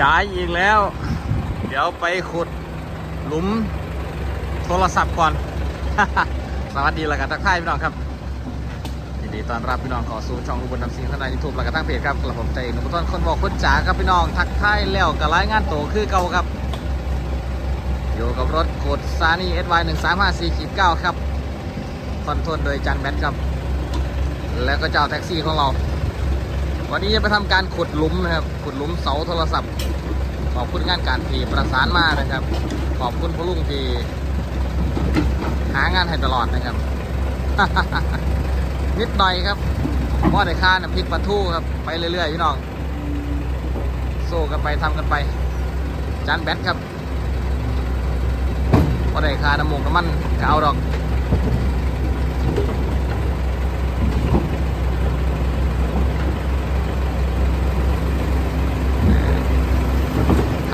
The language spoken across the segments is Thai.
ย้ายอีกแล้ว เดี๋ยวไปขุดหลุมโทรศัพท์ก่อน สวัสดีแล้วกันทักทายพี่น้องครับยินดีต้อนรับพี่น้องขอสู่ช่องอุบลนำสิงทนายยูทูบแล้วก็ทั้งเพจครับกระผมใจหนุ่มต้นคนบอกคนจ๋าครับพี่น้องทักทายแล้วกับรายงานโตคือเก่าครับอยู่กับรถกดซานี่ SY 1 3 5 4ขีด9ครับคอนโทรลโดยจันแบทครับ แล้วก็เจ้าแท็กซี่ของเรา วันนี้จะไปทำการขุดหลุมนะครับ ขุดหลุมเสาโทรศัพท์ ขอบคุณงานการที่ประสานมานะครับ ขอบคุณพ่อลุงที่หางานให้ตลอดนะครับ นิดหน่อยครับพราะได้ค่าน้ำพริกปลาทูครับ ไปเรื่อยๆพี่น้องสู้กันไปทำกันไป จานแบทครับพอได้ค่าน้ำมูกน้ำมันก็เอาดอก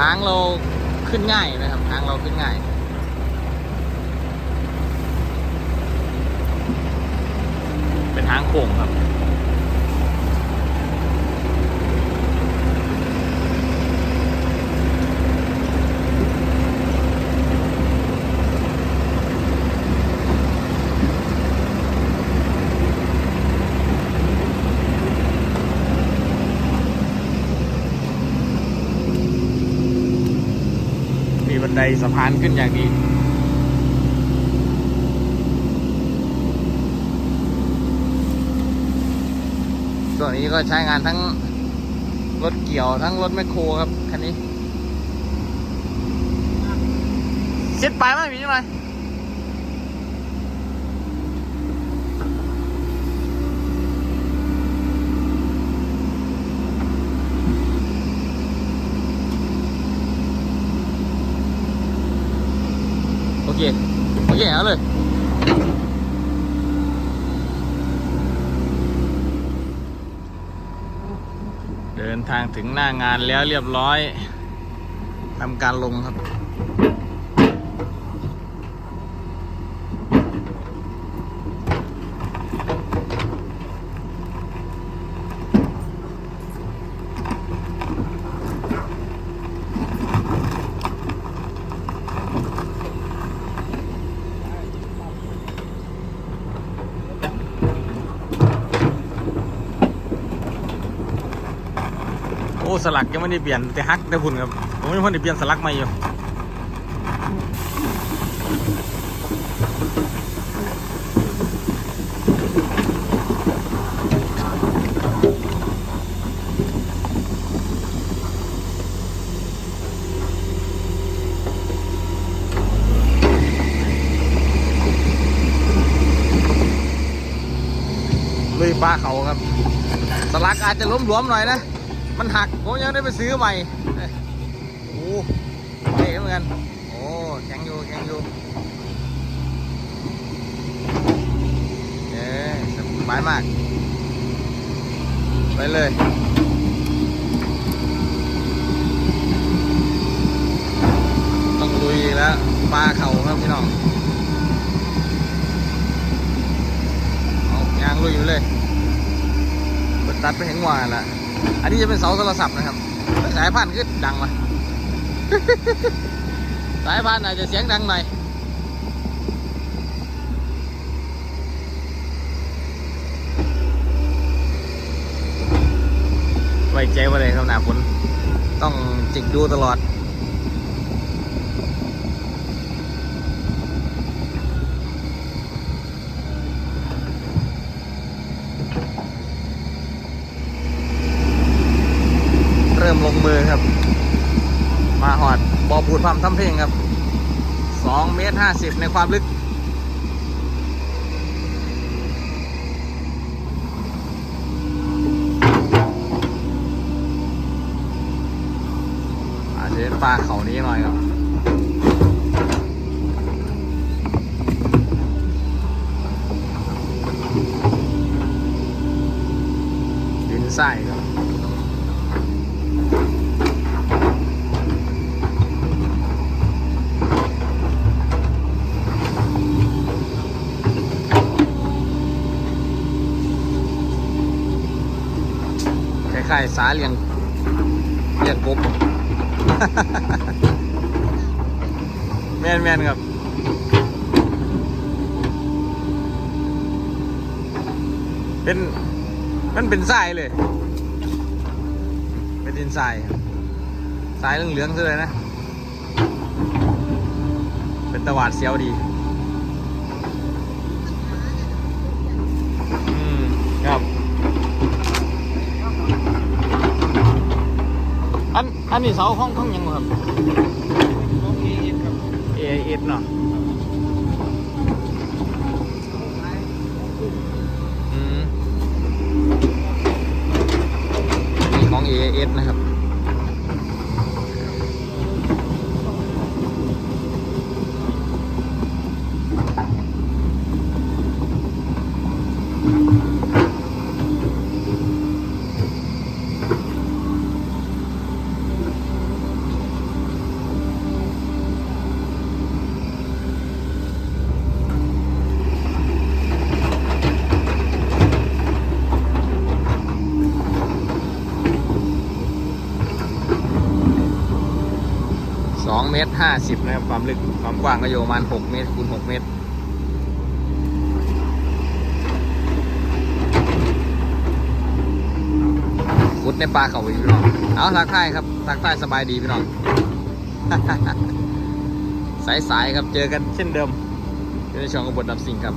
างเราขึ้นง่ายนะครับ ทางเราขึ้นง่าย เป็นทางโค้งครับ ดสะพานขึ้นอย่างดีส่วนนี้ก็ใช้งานทั้งรถเกี่ยวทั้งรถแมคโครครับ คันนี้เช็ดไปลายไหมพี่ใช่ไหมโอเค โอเคเอาเลย เดินทางถึงหน้างานแล้วเรียบร้อยทำการลงครับ อ้สลักยังไม่ได้เปลี่ยนแต่ฮักได้พุ่นครับผมยังไม่ได้เปลี่ยนสลักใหม่อยู่ลุยป้าเขาครับ สลักอาจจะล้มหลวมหน่อยนะ มันหักผมยังได้ไปซื้อใหม่โอ้เท่เหมือนกันโอ้แข็งอยู่แข็งอยู่เอ๊สบายมาก ไปเลยต้องลุยแล้วปลาเข่าครับพี่น้องเอายางลุยอยู่เลยเปิดตัดไปเห็นวาแล้ว อันนี้จะเป็นเสาโทรศัพท์นะครับ สายพันธุ์ขึ้นดังมาสายพันธุ์อาจจะเสียงดังหน่อยไว้ใจไว้เลยครับหนาฝนต้องจิกดูตลอด เริ่มลงมือครับ มาหอดบอ ปูดพัมทำเพลงครับสองเมตรห้าสิบในความลึก อาจจะปลาเขานี้หน่อยครับดินไส้ ล้ายๆสาเลียงเลียงกบ แมนแมนครับ เป็น มันเป็นทรายเลย เป็นดินทรายครับทรายเหลืองๆซะเลยนะ เป็นตะวาดเสียวดี อืม ครับ อันอันนี้เสาห้องห้องยังครับของเอเอครับเอเอสเนาะอืมนี่ของ AAS นะครับ สองเมตรห้าสิบนะครับความลึกความกว้างก็อยู่ประมาณหกเมตรคูณหกเมตรขุดในปลาเขาอีกพี่น้อง เอาทักทายครับทักทายสบายดีพี่น้อง สายๆครับเจอกันเช่นเดิมในช่องกบฏดับสิ่งครับ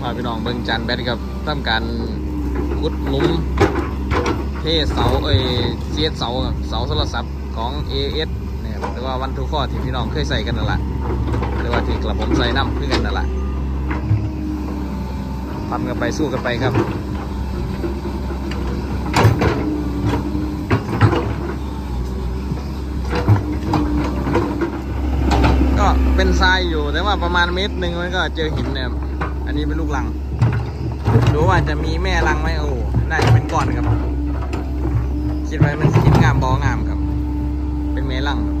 พาพี่น้องเบิ่งจานแบตครับทำการขุดหลุมเทเสาเอ้ยเสียดเสาครับเสาโทรศัพท์ของ AS นะครับหรือว่าวันทุกข้อที่พี่น้องเคยใส่กันนั่นแหละหรือว่าที่กระผมใส่น้ำขึ้นกันนั่นแหละทำกันไปสู้กันไปครับก็เป็นทรายอยู่แต่ว่าประมาณเมตรหนึ่งมันก็เจอหินเนี่ยอันนี้เป็นลูกลังดูว่าจะมีแม่รังไหมโอ้น่าจะเป็นก้อนครับ คิดไว้มันกินงามบองามครับ เป็นแม่รังครับ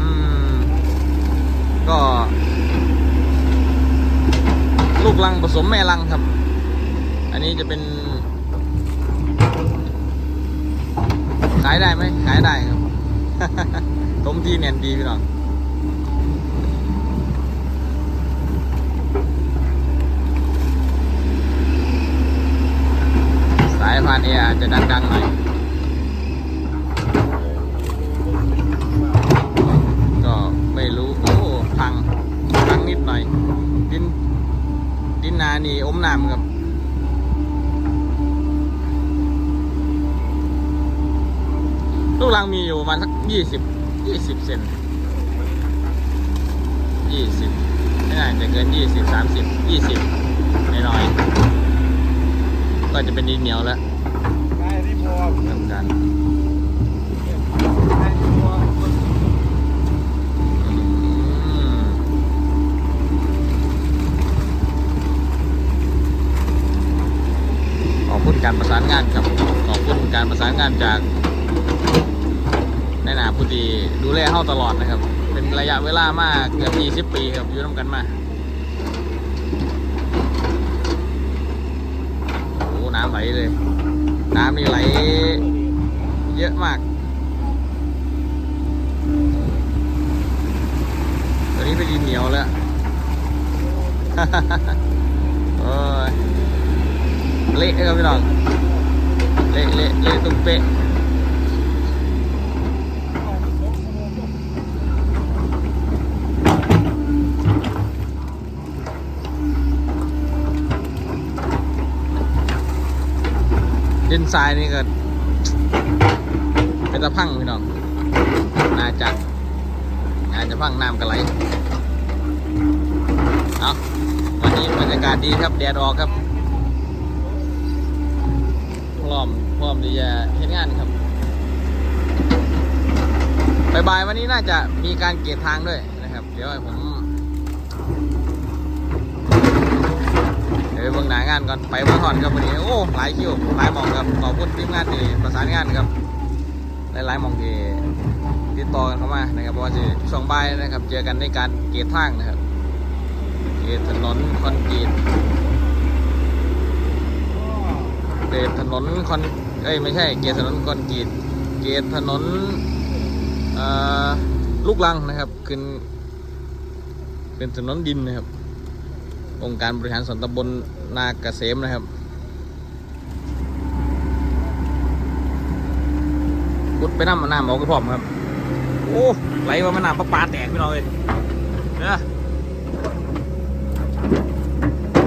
อืม ก็ ลูกลังผสมแม่รังครับ อันนี้จะเป็น ขายได้ไหมขายได้ครับต้มที่เนียนดีพี่น้องสายพานเออาจจะดังๆหน่อย นิดหน่อย ดิน ดินนานี่อมน้ำครับลูกรังมีอยู่ประมาณสักยี่สิบยี่สิบเซนยี่สิบไม่น่าจะเกินยี่สิบสามสิบยี่สิบน้อยๆก็จะเป็นดินเหนียวแล้วได้ที่พอทำกันไอบคุณการประสานงานครับขอบคุณการประสานงานจากในหนาผู้ดีดูแลเฮาตลอดนะครับ เป็นระยะเวลามากเกือบ20 ปีครับอยู่ร่วมกันมาโอ้น้ำไหลเลย น้ำนี่ไหลเยอะมากตอนนี้เป็นดินเหนียวแล้ว โอ้ย เละครับพี่น้อง เละเละเละตุ้มเป๊ะดินทรายนี่ก็เป็นตะพังพี่น้อง น่าจะน่าจะพังน้ำกันไหล เอาวันนี้บรรยากาศดีครับ แดดออกครับ พ ร้อมพร้อมที่จะเห็นงานครับบ่ายๆวันนี้น่าจะมีการเกตทางด้วยนะครับ เดี๋ยวผมเดี๋ยวไปเบิ่งหนางานก่อนไปเบิ่งหอนครับวันนี้โอ้หลายคิวหลายหมองครับขอบคุณทีมงานที่ประสานงานครับหลายๆหมองที่ติดต่อกันเข้ามานะครับเพราะว่าจะช่วงบ่ายนะครับเจอกันในการเกตทางนะครับเกตถนนคอนกรีตเกรถนนคอน เอ้ยไม่ใช่เกรดถนนคอนกรีตเกรดถนนลูกลังนะครับขึ้นเป็นถนนดินนะครับ องค์การบริหารส่วนตำบลนาเกษมนะครับพุดไปน้ำน้ำออกระพร้อมครับ โอ้ไหลมามันน้ำประปาแตกพี่น้องเลยเด้อ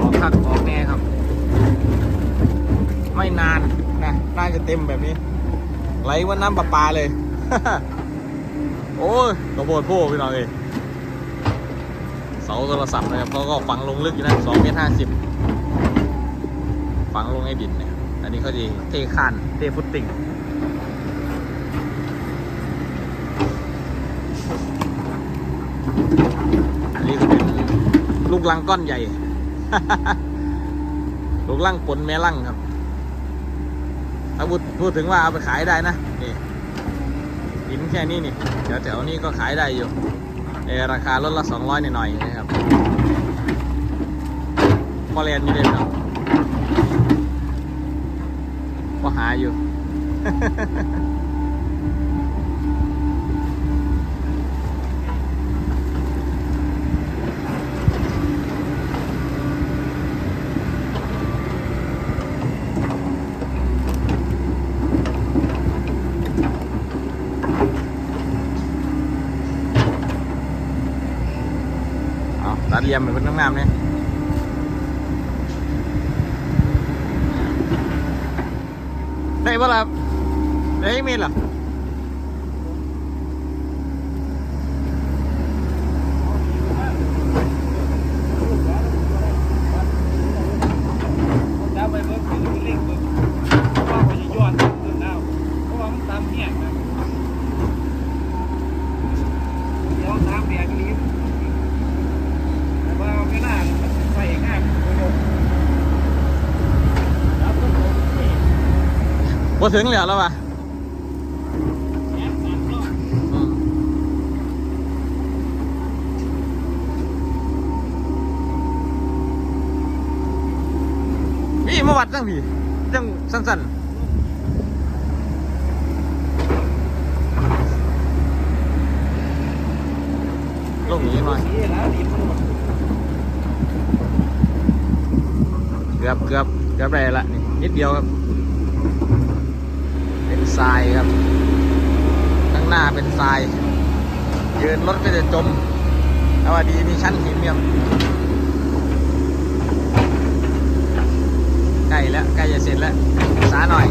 ออกคักออกแน่ครับ ไม่นาน เต็มแบบนี้ ไหลว่าน้ำประปาเลย โอ้ยกระโบดโป้พี่น้องเลยเสาโทรศัพท์นะครับเขาก็ฝังลงลึกอยู่นะสองเมตรห้าสิบฝังลงในดินเนี่ยอันนี้เขาดีเทคานเทฟุตติ้งอันนี้ก็เป็นลูกลังก้อนใหญ่ ลูกลังปนแม่ลังครับ ถ้าพูดพูดถึงว่าเอาไปขายได้นะนี่หินแค่นี้นี่แถวแถวๆนี้ก็ขายได้อยู่ในราคาลดละสองร้อยหน่อยๆนะครับพอเรียนอยู่เลยครับก็หาอยู่ เดียมเหมือนน้ำงามเนี่ยได้ปะล่ะได้อีเมลเหรอ ดาวไปเบิร์ดคือเป็นเลขเบิร์ดเพราะว่าเขาจะย้อนขึ้นดาวเพราะว่ามันตามเนี่ยนะเดี๋ยวตามแดงนี้แต่ว่าไม่น่ามันใส่ง่ายประโยชน์แล้วก็ผมนี่ พอถึงเหลือแล้วป่ะแอบสั่นเนาะอืมพี่มาวัดจังพี่จังสั้นๆลงนี้หน่อยนี่แล้วดีมันหมดเกือบเกือบเกือบได้ละนี่นิดเดียวครับเป็น ทรายครับ ข้างหน้าเป็นทรายยืนรถก็จะจมแต่ว่าดีมีชั้นหินครับใกล้แล้วใกล้จะเสร็จแล้วช้าหน่อย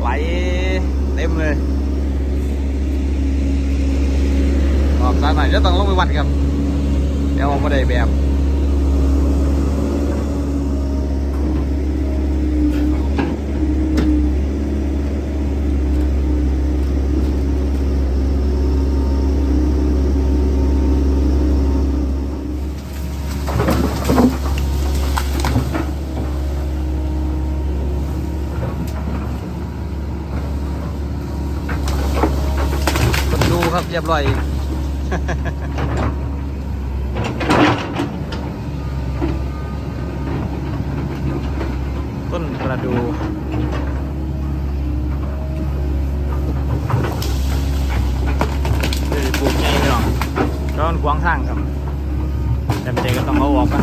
ไหลเต็มเลย ออกซ้ายหน่อยจะต้องลงไปวัดครับเดี๋ยวมาได้แบบครับเรียบร้อยอีก ต้น ประดูปลูกใหญ่ไปหรอกร้อนกว้างทางครับจำใจก็ต้องเอาออกกัน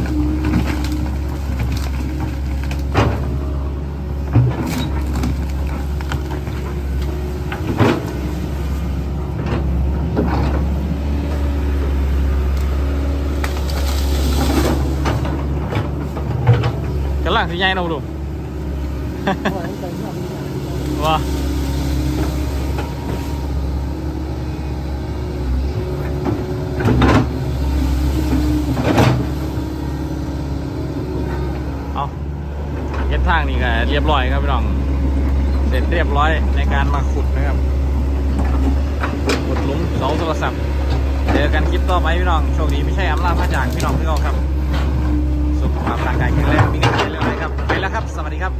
กำลังที่ใหญ่เนาดู ว้าเอาเย็นทางนี่ก็เรียบร้อยครับพี่น้อง เสร็จเรียบร้อยในการมาขุดนะครับ ขุดหลุมเสาโทรศัพท์ เจอกันคลิปต่อไปพี่น้อง โชคดีไม่ใช่อำลาพระจากพี่น้องที่เราครับ สุขภาพร่างกายแข็งแรงมีเงินเรื่องอะไรครับ ไปแล้วครับ สวัสดีครับ